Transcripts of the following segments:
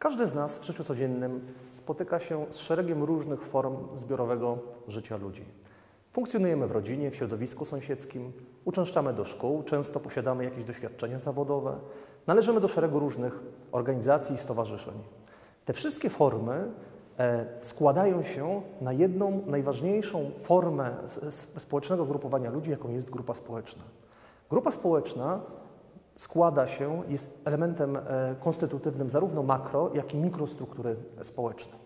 Każdy z nas w życiu codziennym spotyka się z szeregiem różnych form zbiorowego życia ludzi. Funkcjonujemy w rodzinie, w środowisku sąsiedzkim, uczęszczamy do szkół, często posiadamy jakieś doświadczenia zawodowe, należymy do szeregu różnych organizacji i stowarzyszeń. Te wszystkie formy e, składają się na jedną najważniejszą formę społecznego grupowania ludzi, jaką jest grupa społeczna. Grupa społeczna składa się, jest elementem e, konstytutywnym zarówno makro, jak i mikrostruktury społecznej.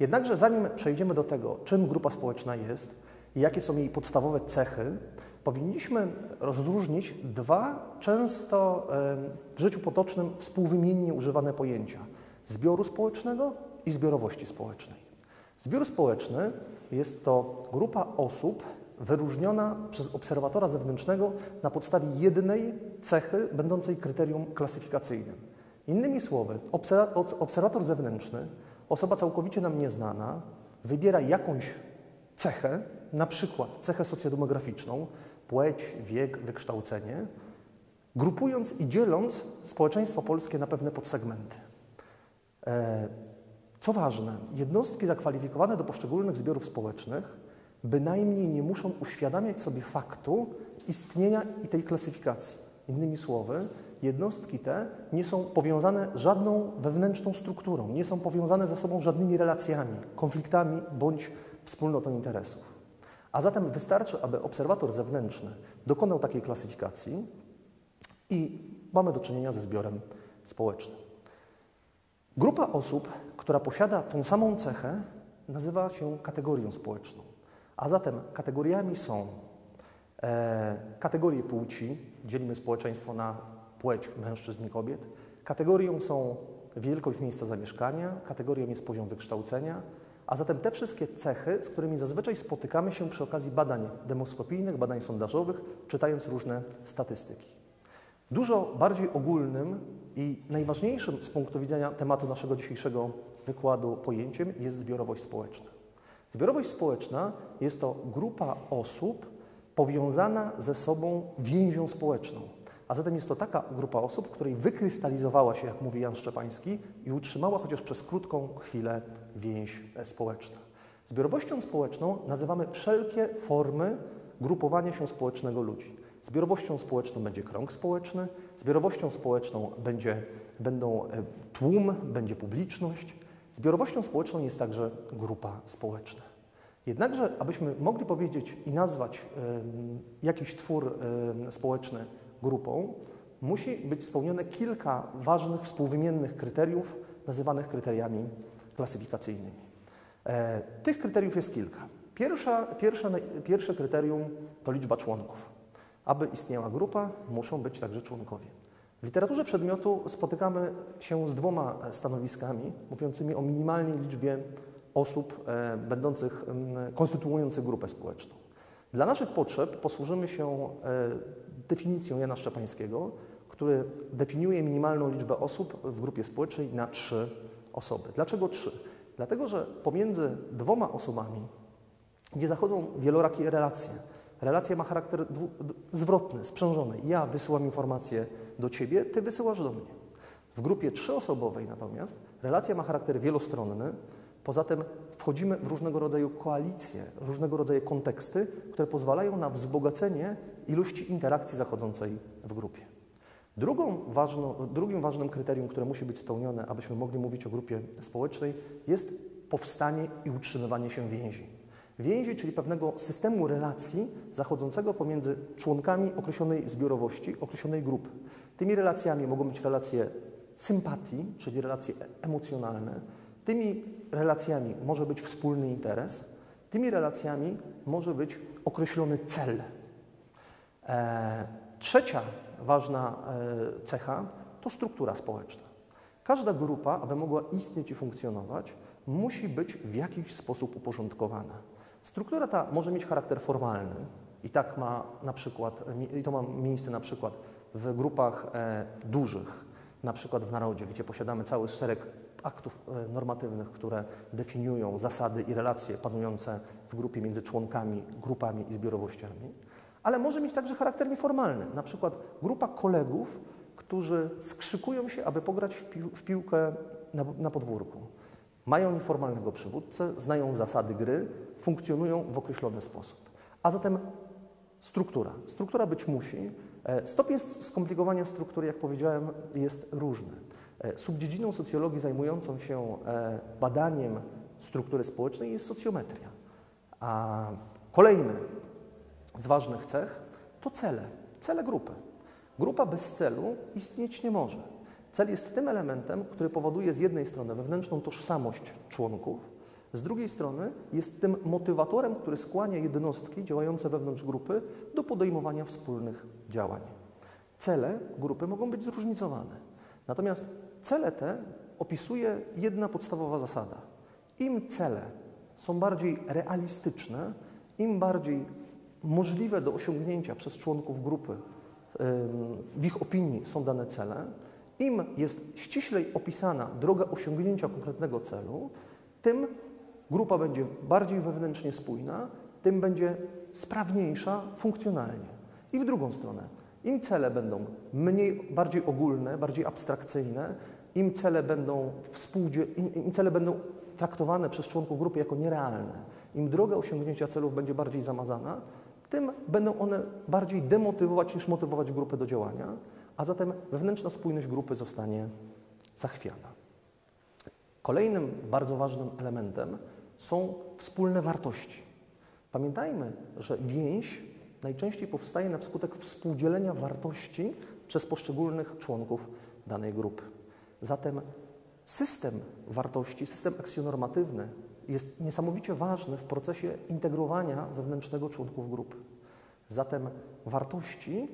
Jednakże zanim przejdziemy do tego, czym grupa społeczna jest i jakie są jej podstawowe cechy, powinniśmy rozróżnić dwa często e, w życiu potocznym współwymiennie używane pojęcia zbioru społecznego i zbiorowości społecznej. Zbiór społeczny jest to grupa osób wyróżniona przez obserwatora zewnętrznego na podstawie jednej cechy będącej kryterium klasyfikacyjnym. Innymi słowy, obserwator zewnętrzny, osoba całkowicie nam nieznana, wybiera jakąś cechę, na przykład cechę socjodemograficzną, płeć, wiek, wykształcenie, grupując i dzieląc społeczeństwo polskie na pewne podsegmenty. E, co ważne, jednostki zakwalifikowane do poszczególnych zbiorów społecznych bynajmniej nie muszą uświadamiać sobie faktu istnienia i tej klasyfikacji. Innymi słowy, jednostki te nie są powiązane żadną wewnętrzną strukturą, nie są powiązane ze sobą żadnymi relacjami, konfliktami bądź wspólnotą interesów. A zatem wystarczy, aby obserwator zewnętrzny dokonał takiej klasyfikacji i mamy do czynienia ze zbiorem społecznym. Grupa osób, która posiada tą samą cechę, nazywa się kategorią społeczną. A zatem kategoriami są e, kategorie płci, dzielimy społeczeństwo na płeć mężczyzn i kobiet. Kategorią są wielkość miejsca zamieszkania, kategorią jest poziom wykształcenia, a zatem te wszystkie cechy, z którymi zazwyczaj spotykamy się przy okazji badań demoskopijnych, badań sondażowych, czytając różne statystyki. Dużo bardziej ogólnym i najważniejszym z punktu widzenia tematu naszego dzisiejszego wykładu pojęciem jest zbiorowość społeczna. Zbiorowość społeczna jest to grupa osób powiązana ze sobą więzią społeczną. A zatem jest to taka grupa osób, w której wykrystalizowała się, jak mówi Jan Szczepański, i utrzymała chociaż przez krótką chwilę więź społeczna. Zbiorowością społeczną nazywamy wszelkie formy grupowania się społecznego ludzi. Zbiorowością społeczną będzie krąg społeczny, zbiorowością społeczną będzie, będą e, tłum, będzie publiczność, Zbiorowością społeczną jest także grupa społeczna. Jednakże, abyśmy mogli powiedzieć i nazwać jakiś twór społeczny grupą, musi być spełnione kilka ważnych, współwymiennych kryteriów, nazywanych kryteriami klasyfikacyjnymi. E, tych kryteriów jest kilka. Pierwsza, pierwsze, pierwsze kryterium to liczba członków. Aby istniała grupa, muszą być także członkowie. W literaturze przedmiotu spotykamy się z dwoma stanowiskami mówiącymi o minimalnej liczbie osób e, będących, konstytuujących grupę społeczną. Dla naszych potrzeb posłużymy się e, definicją Jana Szczepańskiego, który definiuje minimalną liczbę osób w grupie społecznej na trzy osoby. Dlaczego trzy? Dlatego, że pomiędzy dwoma osobami nie zachodzą wielorakie relacje. Relacja ma charakter zwrotny, sprzężony. Ja wysyłam informacje do Ciebie, Ty wysyłasz do mnie. W grupie trzyosobowej natomiast relacja ma charakter wielostronny, poza tym wchodzimy w różnego rodzaju koalicje, różnego rodzaju konteksty, które pozwalają na wzbogacenie ilości interakcji zachodzącej w grupie. Ważną, drugim ważnym kryterium, które musi być spełnione, abyśmy mogli mówić o grupie społecznej, jest powstanie i utrzymywanie się więzi więzi, czyli pewnego systemu relacji zachodzącego pomiędzy członkami określonej zbiorowości, określonej grupy. Tymi relacjami mogą być relacje sympatii, czyli relacje emocjonalne. Tymi relacjami może być wspólny interes. Tymi relacjami może być określony cel. E, trzecia ważna e, cecha to struktura społeczna. Każda grupa, aby mogła istnieć i funkcjonować, musi być w jakiś sposób uporządkowana. Struktura ta może mieć charakter formalny i tak ma na przykład, i to ma miejsce na przykład w grupach e, dużych, na przykład w narodzie, gdzie posiadamy cały szereg aktów e, normatywnych, które definiują zasady i relacje panujące w grupie między członkami, grupami i zbiorowościami, ale może mieć także charakter nieformalny. Na przykład grupa kolegów którzy skrzykują się, aby pograć w, pił w piłkę na, na podwórku. Mają nieformalnego przywódcę, znają zasady gry, funkcjonują w określony sposób. A zatem struktura. Struktura być musi. E, stopień skomplikowania struktury, jak powiedziałem, jest różny. E, subdziedziną socjologii zajmującą się e, badaniem struktury społecznej jest socjometria. A kolejny z ważnych cech to cele, cele grupy. Grupa bez celu istnieć nie może. Cel jest tym elementem, który powoduje z jednej strony wewnętrzną tożsamość członków, z drugiej strony jest tym motywatorem, który skłania jednostki działające wewnątrz grupy do podejmowania wspólnych działań. Cele grupy mogą być zróżnicowane. Natomiast cele te opisuje jedna podstawowa zasada. Im cele są bardziej realistyczne, im bardziej możliwe do osiągnięcia przez członków grupy, w ich opinii są dane cele, im jest ściślej opisana droga osiągnięcia konkretnego celu, tym grupa będzie bardziej wewnętrznie spójna, tym będzie sprawniejsza funkcjonalnie. I w drugą stronę, im cele będą mniej, bardziej ogólne, bardziej abstrakcyjne, im cele będą, im, im cele będą traktowane przez członków grupy jako nierealne, im droga osiągnięcia celów będzie bardziej zamazana, tym będą one bardziej demotywować niż motywować grupę do działania, a zatem wewnętrzna spójność grupy zostanie zachwiana. Kolejnym bardzo ważnym elementem są wspólne wartości. Pamiętajmy, że więź najczęściej powstaje na skutek współdzielenia wartości przez poszczególnych członków danej grupy. Zatem system wartości, system aksjonormatywny jest niesamowicie ważny w procesie integrowania wewnętrznego członków grupy. Zatem wartości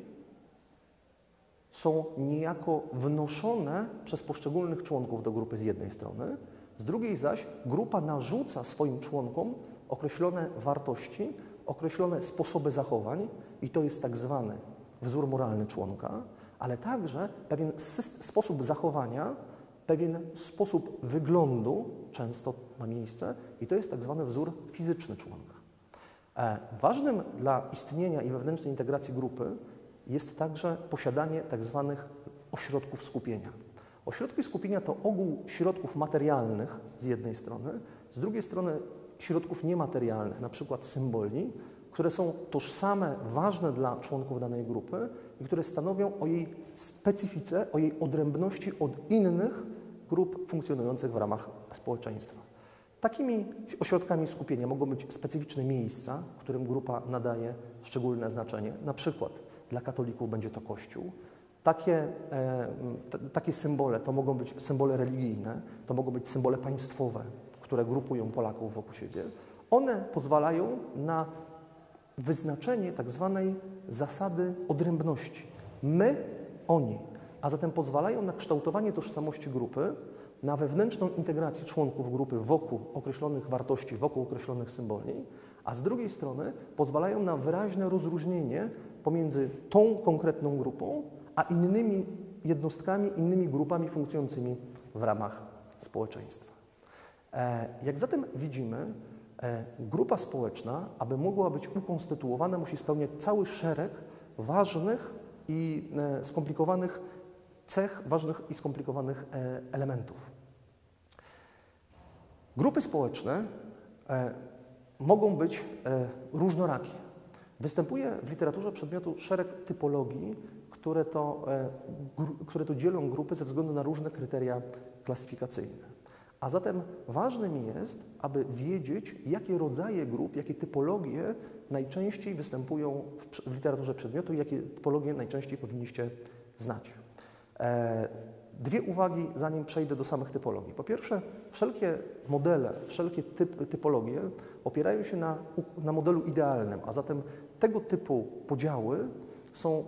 są niejako wnoszone przez poszczególnych członków do grupy z jednej strony, z drugiej zaś grupa narzuca swoim członkom określone wartości, określone sposoby zachowań i to jest tak zwany wzór moralny członka, ale także pewien sposób zachowania, pewien sposób wyglądu często ma miejsce i to jest tak zwany wzór fizyczny członka. E, ważnym dla istnienia i wewnętrznej integracji grupy jest także posiadanie tak zwanych ośrodków skupienia. Ośrodki skupienia to ogół środków materialnych z jednej strony, z drugiej strony środków niematerialnych, na przykład symboli, które są tożsame, ważne dla członków danej grupy i które stanowią o jej specyfice, o jej odrębności od innych grup funkcjonujących w ramach społeczeństwa. Takimi ośrodkami skupienia mogą być specyficzne miejsca, którym grupa nadaje szczególne znaczenie. Na przykład dla katolików będzie to Kościół. Takie, e, takie symbole to mogą być symbole religijne, to mogą być symbole państwowe, które grupują Polaków wokół siebie. One pozwalają na wyznaczenie tak zwanej zasady odrębności. My, oni, a zatem pozwalają na kształtowanie tożsamości grupy, na wewnętrzną integrację członków grupy wokół określonych wartości, wokół określonych symboli, a z drugiej strony pozwalają na wyraźne rozróżnienie pomiędzy tą konkretną grupą, a innymi jednostkami, innymi grupami funkcjonującymi w ramach społeczeństwa. E, jak zatem widzimy, e, grupa społeczna, aby mogła być ukonstytuowana, musi spełniać cały szereg ważnych i e, skomplikowanych cech, ważnych i skomplikowanych elementów. Grupy społeczne mogą być różnorakie. Występuje w literaturze przedmiotu szereg typologii, które to, e, które to dzielą grupy ze względu na różne kryteria klasyfikacyjne. A zatem ważnym jest, aby wiedzieć, jakie rodzaje grup, jakie typologie najczęściej występują w, w literaturze przedmiotu i jakie typologie najczęściej powinniście znać. E, dwie uwagi, zanim przejdę do samych typologii. Po pierwsze, wszelkie modele, wszelkie typ, typologie opierają się na, na modelu idealnym, a zatem tego typu podziały są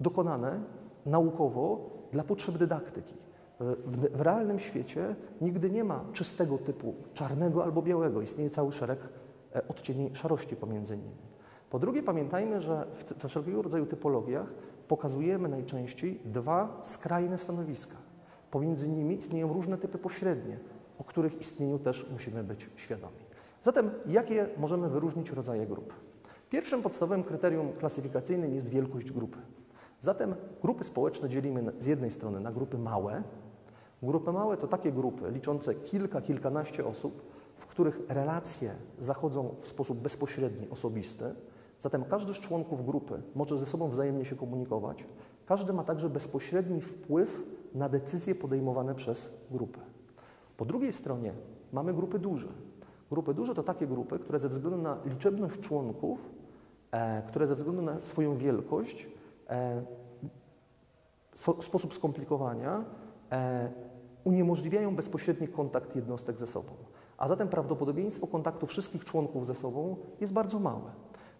dokonane naukowo dla potrzeb dydaktyki. W, w, realnym świecie nigdy nie ma czystego typu czarnego albo białego. Istnieje cały szereg e, odcieni szarości pomiędzy nimi. Po drugie, pamiętajmy, że w, we wszelkiego rodzaju typologiach pokazujemy najczęściej dwa skrajne stanowiska. Pomiędzy nimi istnieją różne typy pośrednie, o których istnieniu też musimy być świadomi. Zatem, jakie możemy wyróżnić rodzaje grup? Pierwszym podstawowym kryterium klasyfikacyjnym jest wielkość grupy. Zatem grupy społeczne dzielimy z jednej strony na grupy małe. Grupy małe to takie grupy liczące kilka, kilkanaście osób, w których relacje zachodzą w sposób bezpośredni, osobisty. Zatem każdy z członków grupy może ze sobą wzajemnie się komunikować. Każdy ma także bezpośredni wpływ na decyzje podejmowane przez grupę. Po drugiej stronie mamy grupy duże. Grupy duże to takie grupy, które ze względu na liczebność członków, e, które ze względu na swoją wielkość, so, sposób skomplikowania e, uniemożliwiają bezpośredni kontakt jednostek ze sobą. A zatem prawdopodobieństwo kontaktu wszystkich członków ze sobą jest bardzo małe.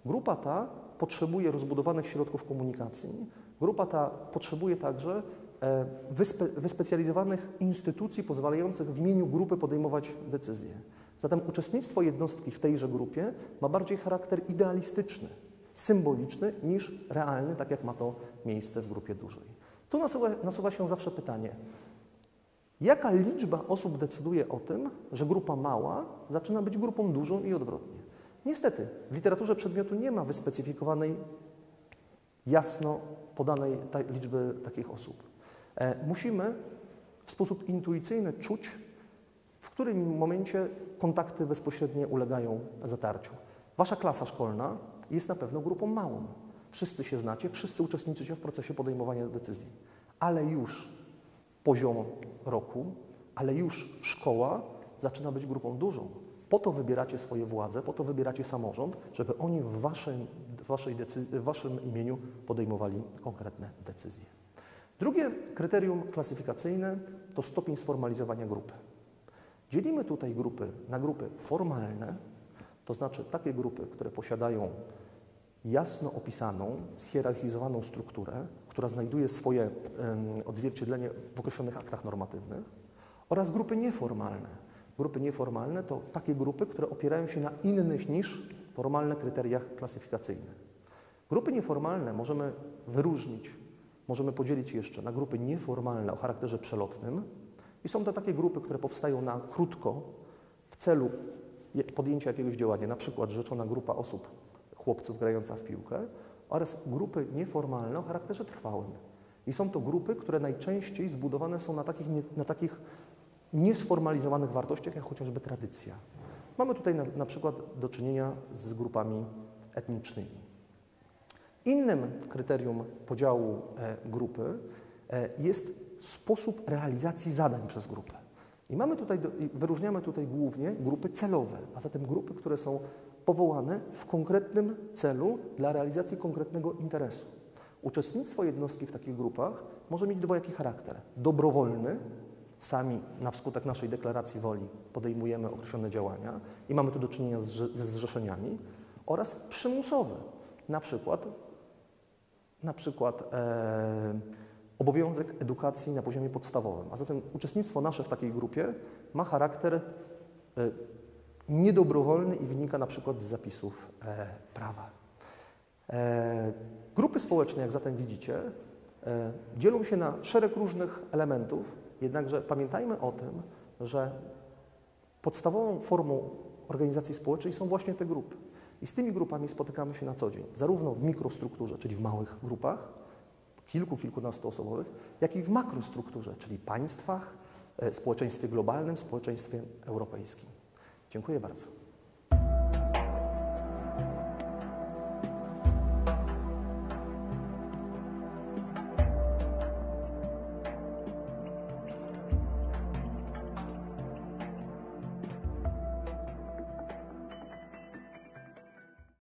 Grupa ta potrzebuje rozbudowanych środków komunikacji. Grupa ta potrzebuje także e, wyspe, wyspecjalizowanych instytucji pozwalających w imieniu grupy podejmować decyzje. Zatem uczestnictwo jednostki w tejże grupie ma bardziej charakter idealistyczny, symboliczny niż realny, tak jak ma to miejsce w grupie dużej. Tu nasuwa, nasuwa się zawsze pytanie, jaka liczba osób decyduje o tym, że grupa mała zaczyna być grupą dużą i odwrotnie? Niestety, w literaturze przedmiotu nie ma wyspecyfikowanej, jasno podanej ta, liczby takich osób. E, musimy w sposób intuicyjny czuć, w którym momencie kontakty bezpośrednie ulegają zatarciu. Wasza klasa szkolna jest na pewno grupą małą. Wszyscy się znacie, wszyscy uczestniczycie w procesie podejmowania decyzji, ale już poziom roku, ale już szkoła zaczyna być grupą dużą. Po to wybieracie swoje władze, po to wybieracie samorząd, żeby oni w waszym, waszej decyzji, w waszym imieniu podejmowali konkretne decyzje. Drugie kryterium klasyfikacyjne to stopień sformalizowania grupy. Dzielimy tutaj grupy na grupy formalne, to znaczy takie grupy, które posiadają jasno opisaną, schierarchizowaną strukturę, która znajduje swoje odzwierciedlenie w określonych aktach normatywnych, oraz grupy nieformalne. Grupy nieformalne to takie grupy, które opierają się na innych niż formalne kryteriach klasyfikacyjnych. Grupy nieformalne możemy wyróżnić, możemy podzielić jeszcze na grupy nieformalne o charakterze przelotnym i są to takie grupy, które powstają na krótko w celu podjęcia jakiegoś działania, na przykład rzeczona grupa osób, chłopców grająca w piłkę oraz grupy nieformalne o charakterze trwałym. I są to grupy, które najczęściej zbudowane są na takich, na takich niesformalizowanych wartościach, jak chociażby tradycja. Mamy tutaj na, na przykład do czynienia z grupami etnicznymi. Innym kryterium podziału e, grupy e, jest sposób realizacji zadań przez grupę. I mamy tutaj, wyróżniamy tutaj głównie grupy celowe, a zatem grupy, które są powołane w konkretnym celu dla realizacji konkretnego interesu. Uczestnictwo jednostki w takich grupach może mieć dwojaki charakter. Dobrowolny, sami na wskutek naszej deklaracji woli podejmujemy określone działania i mamy tu do czynienia ze zrzeszeniami, oraz przymusowy, na przykład, na przykład e, obowiązek edukacji na poziomie podstawowym. A zatem uczestnictwo nasze w takiej grupie ma charakter e, niedobrowolny i wynika na przykład z zapisów e, prawa. E, grupy społeczne, jak zatem widzicie, dzielą się na szereg różnych elementów, jednakże pamiętajmy o tym, że podstawową formą organizacji społecznej są właśnie te grupy. I z tymi grupami spotykamy się na co dzień, zarówno w mikrostrukturze, czyli w małych grupach, kilku, kilkunastoosobowych, jak i w makrostrukturze, czyli państwach, e, społeczeństwie globalnym, społeczeństwie europejskim. Dziękuję bardzo.